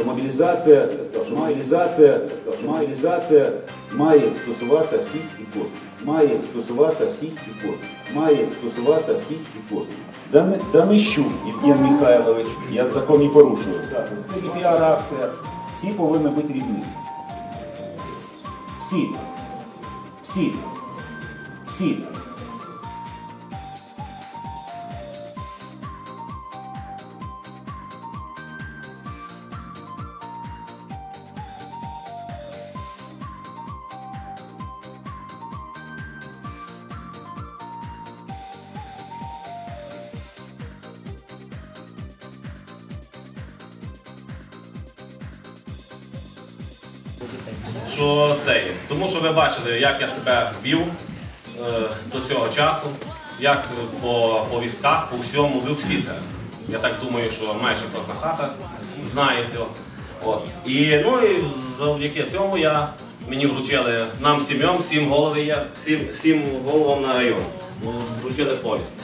що мобілізація, що мобілізація, що мобілізація має стосуватися всіх і кожного. Має стосуватися всіх і кожного. Має стосуватися всіх і кожного. Дани- Данищук Євген Михайлович, я закон не порушую. Це не піар-акція. Всі повинні бути рівні. Всі. Всі. Всі. Що це є. Тому що ви бачили, як я себе вів е, до цього часу, як е, по повістках, по всьому, ви всі це. Я так думаю, що майже кожна хата знає цього. От. І, ну, і завдяки цьому я, мені вручили нам сім'ям, сім голови є, сім, сім головам на район. Ну, Вручили повістку.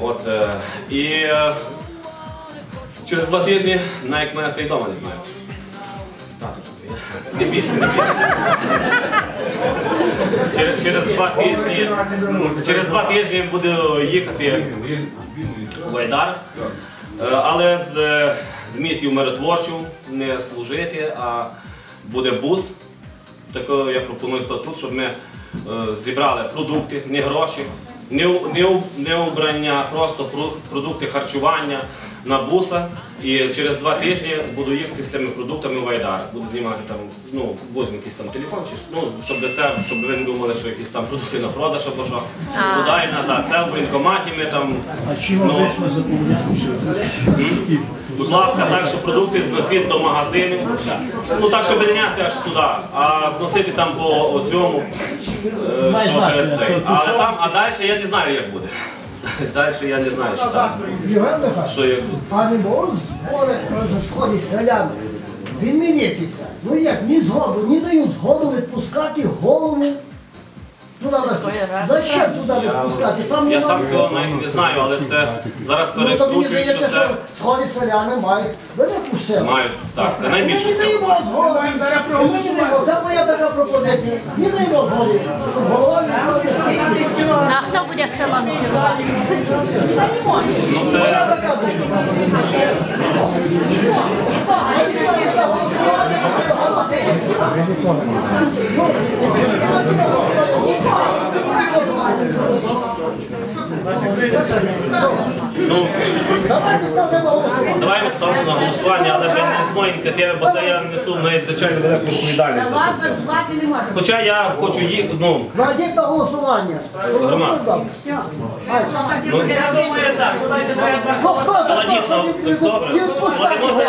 От, е, і е, через два тижні, навіть мене цей дома не знає. Не бійся. Через, через два тижні, через два тижні буду їхати в Айдар, Е, але з, з місією миротворчу не служити, а буде бус. Такого я пропоную статут, щоб ми е, зібрали продукти, не гроші, не, не, не убрання, просто продукти харчування на буса. І через два тижні буду їхати з цими продуктами в Айдар. Буду знімати там, ну, возьму якийсь там телефон, чи, ж, ну, щоб це, щоб ви не думали, що якісь там продукти на продаж або що. Туди і назад. Це в воєнкоматі ми там. А чим ну, обично заповняти? Будь ласка, так, що продукти зносити до магазину. Ну так, щоб не нести аж туди, а зносити там по цьому, Має щоб значення, цей. Але там, а далі я не знаю, як буде. Далі я не знаю, що там. Євген Михайлович, Що як буде. а не можуть збори на сході селян відмінитися. Ну як, ні згоду, ні дають згоду відпускати голову. Туди на Зачем туди відпускати? Там Я сам цього навіть не знаю, але це зараз Ну, то мені перекручують, здається, що що це сході селяни мають велику силу. мають. Так, це Ми найбільше. не даємо згоди. Ми не даємо. Це моя така пропозиція. Не даємо згоди. Голова відповідає. А хто буде селом керувати? Ну це Моя така пропозиція. А ні, що я сказав, ну Давайте ставте на голосування. давай ми ставимо на голосування, не моєї ініціативи, бо це я несу надзвичайно велику відповідальність за це все. звати не можна. Хоча я хочу їх, ну Найдіть на голосування. Роман. Ну. Я думаю, так. Давайте порядок. Ну, хто за те, Ладно, не- не- добре. не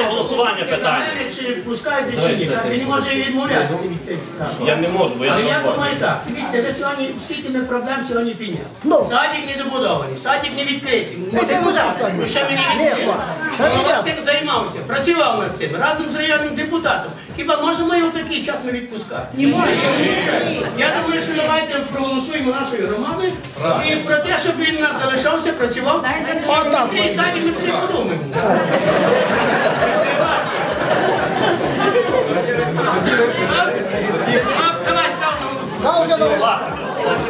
голосування питання. Чи пускайте, чи ні. Так, Він не може відмовлятися від цих справ. Я не можу, бо я Але не я розборю. думаю так, дивіться, ви сьогодні, скільки ми проблем сьогодні підняли. Ну. Садик не добудований, садик не відкритий. Ну, це так Ну, ще мені Ні, відкрили. Я. цим займався, працював над цим, разом з районним депутатом. Хіба можемо його такий час не відпускати? Не можемо. Я думаю, що давайте проголосуємо нашою громадою і про те, щоб він нас залишався, працював. Ми це подумаємо. Давай став на голосування. Ставте на голосування.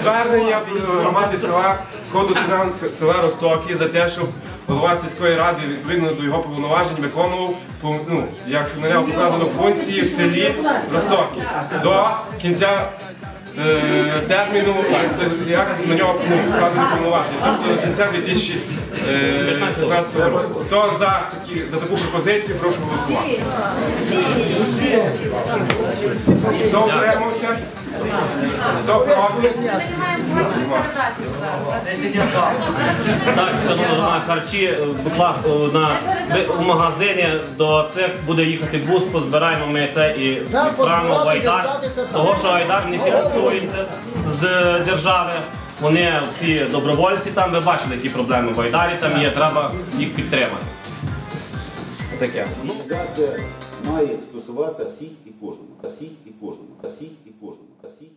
Звернення громади села Сходу села Ростоки за те, щоб голова сільської ради відповідно до його повноважень виконував ну, як на покладено функції в селі Ростовки до кінця е, терміну, як на нього ну, покладено повноваження, тобто до кінця 2015 року. Хто за, таку пропозицію, прошу голосувати. Хто утримався? Хто проти? Так, шановні Роман, харчі, е, будь ласка, на у магазині до цих буде їхати бус, позбираємо ми це і відправимо в Айдар. Того, що Айдар не фінансується з держави. Вони всі добровольці там, ви бачили, які проблеми в Айдарі там є, треба їх підтримати. Таке. Ну, Мобілізація має стосуватися всіх і кожного. Та всіх і кожного. Та всіх і кожного. Та всіх